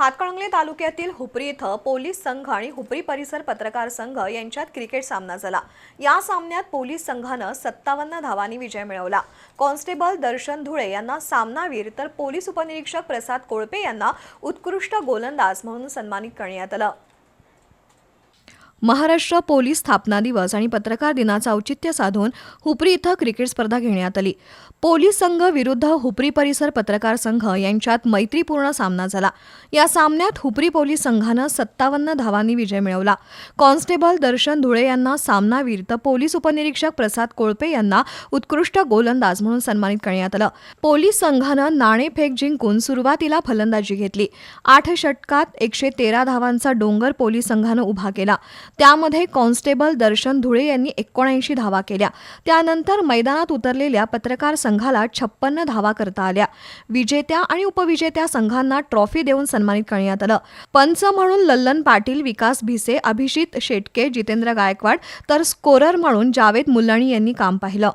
हातकणंगले तालुक्यातील हुपरी इथं पोलीस संघ आणि हुपरी परिसर पत्रकार संघ यांच्यात क्रिकेट सामना झाला. या सामन्यात पोलीस संघानं सत्तावन्न धावांनी विजय मिळवला. कॉन्स्टेबल दर्शन धुळे यांना सामनावीर तर पोलीस उपनिरीक्षक प्रसाद कोळपे यांना उत्कृष्ट गोलंदाज म्हणून सन्मानित करण्यात आलं. महाराष्ट्र पोलीस स्थापना दिवस आणि पत्रकार दिनाचं औचित्य साधून हुपरी इथं क्रिकेट स्पर्धा घेण्यात आली. पोलीस संघ विरुद्ध हुपरी परिसर पत्रकार संघ यांच्यात मैत्रीपूर्ण सामना झाला. या सामन्यात हुपरी पोलीस संघानं सत्तावन्न धावांनी विजय मिळवला. कॉन्स्टेबल दर्शन धुळे यांना सामनावीर तर पोलीस उपनिरीक्षक प्रसाद कोळपे यांना उत्कृष्ट गोलंदाज म्हणून सन्मानित करण्यात आलं. पोलीस संघानं नाणेफेक जिंकून सुरुवातीला फलंदाजी घेतली. आठ षटकात एकशे तेरा धावांचा डोंगर पोलीस संघानं उभा केला. त्यामध्ये कॉन्स्टेबल दर्शन धुळे यांनी एकोणऐंशी धावा केल्या. त्यानंतर मैदानात उतरलेल्या पत्रकार संघाला छप्पन्न धावा करता आल्या. विजेत्या आणि उपविजेत्या संघांना ट्रॉफी देऊन सन्मानित करण्यात आलं. पंच म्हणून लल्लन पाटील विकास भिसे अभिजित शेटके जितेंद्र गायकवाड तर स्कोरर म्हणून जावेद मुल्लाणी यांनी काम पाहिलं.